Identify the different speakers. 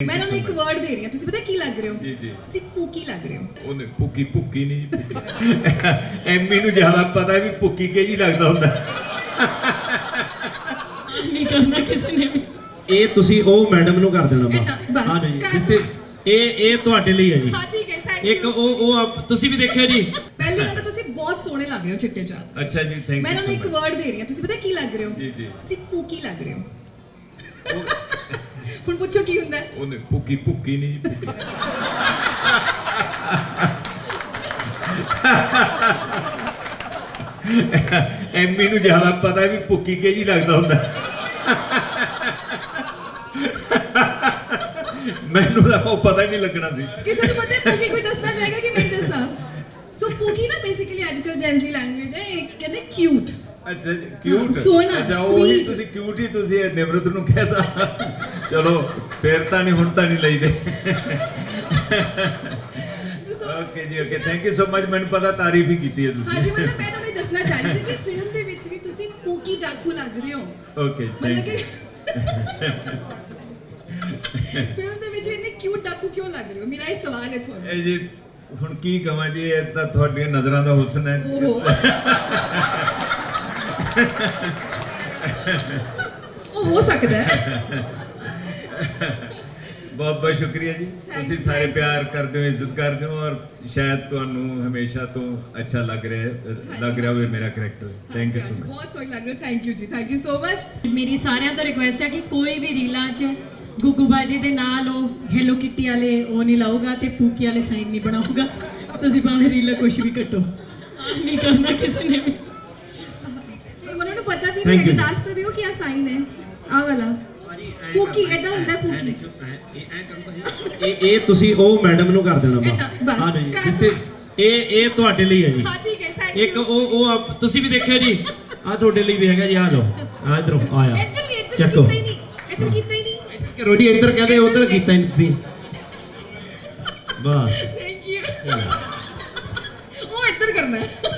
Speaker 1: ਮੈਂ ਤੁਹਾਨੂੰ ਇੱਕ ਵਰਡ ਦੇ ਰਹੀ ਹਾਂ। ਤੁਸੀਂ ਪਤਾ ਕੀ ਲੱਗ ਰਹੇ ਹੋ?
Speaker 2: ਜੀ, ਜੀ।
Speaker 1: ਤੁਸੀਂ ਪੂਕੀ ਲੱਗ ਰਹੇ ਹੋ।
Speaker 2: ਉਹਨੇ ਭੁੱਕੀ ਭੁੱਕੀ ਨਹੀਂ ਐਮੀ ਨੂੰ ਜ਼ਿਆਦਾ ਪਤਾ ਵੀ ਭੁੱਕੀ ਕੇ ਜੀ ਲੱਗਦਾ ਹੁੰਦਾ।
Speaker 3: ਨਹੀਂ ਕਰਨਾ ਕਿਸੇ ਨੇ ਵੀ।
Speaker 4: ਇਹ ਤੁਸੀਂ ਉਹ ਮੈਡਮ ਨੂੰ ਕਰ ਦੇਣਾ
Speaker 1: ਏਦਾਂ, ਬਸ,
Speaker 4: ਹਾਂ ਜੀ
Speaker 1: ਕਰ
Speaker 4: ਕਿਸੇ ਇਹ ਇਹ ਤੁਹਾਡੇ ਲਈ ਹੈ ਜੀ।
Speaker 1: ਹਾਂ ਠੀਕ ਹੈ ਥੈਂਕ
Speaker 4: ਇੱਕ
Speaker 1: ਯੂ
Speaker 4: ਉਹ ਉਹ ਆਪ- ਤੁਸੀਂ ਵੀ ਦੇਖਿਓ ਜੀ।
Speaker 1: ਪਹਿਲੀ ਗੱਲ ਤਾਂ ਤੁਸੀਂ ਬਹੁਤ ਸੋਹਣੇ ਲੱਗ ਰਹੇ ਹੋ ਚਿੱਟੇ ਚਾਹ
Speaker 2: ਅੱਛਾ ਜੀ ਥੈਂਕ
Speaker 1: ਮੈਂ
Speaker 2: ਯੂ
Speaker 1: ਤੁਹਾਨੂੰ ਇੱਕ ਵਰਡ ਦੇ ਰਹੀ ਹਾਂ। ਤੁਸੀਂ ਪਤਾ ਕੀ ਲੱਗ ਰਹੇ ਹੋ?
Speaker 2: ਜੀ, ਜੀ।
Speaker 1: ਤੁਸੀਂ ਪੂਕੀ ਲੱਗ ਰਹੇ ਹੋ। ਪੁੱਛੋ ਕੀ ਹੁੰਦਾ? ਹੈ?
Speaker 2: ਉਹਨੇ ਭੁੱਕੀ ਭੁੱਕੀ ਨਹੀਂ ਜੀ ਭੁੱਕੀ ਐਮੀ ਨੂੰ ਜ਼ਿਆਦਾ ਪਤਾ ਵੀ ਭੁੱਕੀ ਕੇ ਜੀ ਲੱਗਦਾ ਹੁੰਦਾ। ਮੈਨੂੰ ਤਾਂ ਉਹ ਪਤਾ ਹੀ ਨਹੀਂ ਲੱਗਣਾ ਸੀ।
Speaker 1: ਕਿਸੇ ਨੂੰ ਪਤਾ ਹੈ ਪੂਕੀ ਕੋਈ ਦੱਸਣਾ ਚਾਹੇਗਾ ਕਿ ਮੈਂ ਦੱਸਾਂ? ਸੋ ਪੂਕੀ ਨਾ ਬੇਸਿਕਲੀ ਅੱਜਕੱਲ ਜੈਨਜ਼ੀ ਲੈਂਗੁਏਜ ਹੈ ਇਹ ਕਹਿੰਦੇ ਕਿਊਟ
Speaker 2: ਅੱਛਾ ਕਿਊਟ
Speaker 1: ਹਾਂ, ਸੋਹਣਾ,
Speaker 2: ਅੱਛਾ ਉਹੀ
Speaker 1: sweet।
Speaker 2: ਤੁਸੀਂ ਕਿਊਟ ਹੀ ਤੁਸੀਂ ਇਹ ਨਿਮਰਤ ਨੂੰ ਕਹਿਦਾ ਚਲੋ ਫੇਰ ਤਾਂ ਨਹੀਂ ਹੁਣ ਤਾਂ ਨਹੀਂ ਲਈਦੇ। Okay ji okay thank you so much ਮੈਨੂੰ ਪਤਾ ਤਾਰੀਫ ਹੀ ਕੀਤੀ ਹੈ ਤੁਸੀਂ।
Speaker 1: ਮਤਲਬ ਮੈਂ ਤੁਹਾਨੂੰ ਇਹ ਦੱਸਣਾ ਚਾਹ ਰਹੀ ਸੀ ਕਿ ਫਿਲਮ ਦੇ ਵਿੱਚ ਵੀ ਤੁਸੀਂ ਪੂਕੀ ਡਾਕੂ ਲੱਗ ਰਹੇ ਹੋ।
Speaker 2: ਓਕੇ
Speaker 1: ਮਤਲਬ ਕਿ ਫਿਲਮ ਦੇ ਵਿੱਚ ਇੰਨੇ ਕਿਊਟ ਡਾਕੂ ਕਿਉਂ ਲੱਗ ਰਹੇ ਹੋ? ਮੇਰਾ ਇਹ ਸਵਾਲ ਹੈ ਤੁਹਾਨੂੰ
Speaker 2: ਇਹ ਜੀ ਹੁਣ ਕੀ ਕਹਾਂ ਜੀ ਇਹ ਤਾਂ ਤੁਹਾਡੀਆਂ ਨਜ਼ਰਾਂ ਦਾ ਹੁਸਨ ਹੈ।
Speaker 1: ਓਹੋ। ਉਹ ਹੋ ਸਕਦਾ ਹੈ।
Speaker 2: ਬਹੁਤ ਬਹੁਤ ਸ਼ੁਕਰੀਆ ਜੀ। ਤੁਸੀਂ ਸਾਰੇ. ਪਿਆਰ ਕਰਦੇ ਹੋ ਇੱਜ਼ਤ ਕਰਦੇ ਹੋ ਔਰ ਸ਼ਾਇਦ ਤੁਹਾਨੂੰ ਹਮੇਸ਼ਾ ਤੋਂ ਅੱਛਾ ਲੱਗ ਰਿਹਾ ਲੱਗ ਰਿਹਾ ਹੋਵੇ ਮੇਰਾ character thank you so much
Speaker 1: ਬਹੁਤ ਸੋਹਣੀ ਲੱਗ ਰਹੀ thank you ji thank you so much
Speaker 3: ਮੇਰੀ ਸਾਰਿਆਂ ਤੋਂ ਰਿਕੁਐਸਟ ਹੈ ਕਿ ਕੋਈ ਵੀ ਰੀਲਾਂ 'ਚ ਗੁੱਗੂ ਬਾਜੀ ਦੇ ਨਾਲ ਉਹ ਹੈਲੋ ਕਿੱਟੀ ਵਾਲੇ ਉਹ ਨਹੀਂ ਲਾਊਗਾ ਤੇ ਪੂਕੀ ਵਾਲੇ ਸਾਈਨ ਨਹੀਂ ਬਣਾਊਗਾ। ਤੁਸੀਂ ਭਾਵੇਂ ਰੀਲਾਂ ਕੁਝ ਵੀ ਕੱਟੋ। ਨਹੀਂ ਕਰਨਾ ਕਿਸੇ ਨੇ ਵੀ।
Speaker 1: ਉਹਨਾਂ ਨੂੰ ਪਤਾ ਵੀ ਨਹੀਂ ਹੈ ਕਿ. ਦੱਸ ਤਾਂ ਦਿਓ ਕੀ ਆ ਸਾਈਨ ਹੈ। ਆ ਵਾਲਾ। ਪੂਕੀ ਏਦਾਂ ਹੁੰਦਾ ਪੂਕੀ
Speaker 4: ਇਹ ਇਹ ਤੁਸੀਂ ਉਹ ਮੈਡਮ ਨੂੰ ਕਰ ਦੇਣਾ
Speaker 1: ਏਦਾਂ, ਬਸ,
Speaker 4: ਹਾਂ ਜੀ।
Speaker 1: ਕਰ।
Speaker 4: ਕਿਸੇ ਇਹ ਇਹ ਤੁਹਾਡੇ ਲਈ ਹੈ ਜੀ।
Speaker 1: ਹਾਂ ਠੀਕ ਹੈ ਥੈਂਕ
Speaker 4: ਇੱਕ
Speaker 1: ਯੂ
Speaker 4: ਉਹ ਉਹ ਆਪ- ਤੁਸੀਂ ਵੀ ਦੇਖਿਓ ਜੀ? ਆ ਤੁਹਾਡੇ ਲਈ ਵੀ ਹੈਗਾ ਜੀ ਆ ਲਓ ਆ ਇਧਰੋਂ ਆਇਆ
Speaker 1: ਇੱਧਰ ਵੀ ਇੱਧਰ ਕੀਤਾ ਹੀ ਨਹੀਂ। ਇੱਧਰ ਕੀਤਾ ਹੀ ਨਹੀਂ।
Speaker 4: ਕਰੋ ਜੀ ਇੱਧਰ ਕਹਿੰਦੇ ਉਧਰ ਕੀਤਾ ਹੀ ਨਹੀਂ ਤੁਸੀਂ। ਬਸ।
Speaker 1: ਥੈਂਕ ਯੂ ਉਹ ਇੱਧਰ ਕਰਨਾ ਹੈ।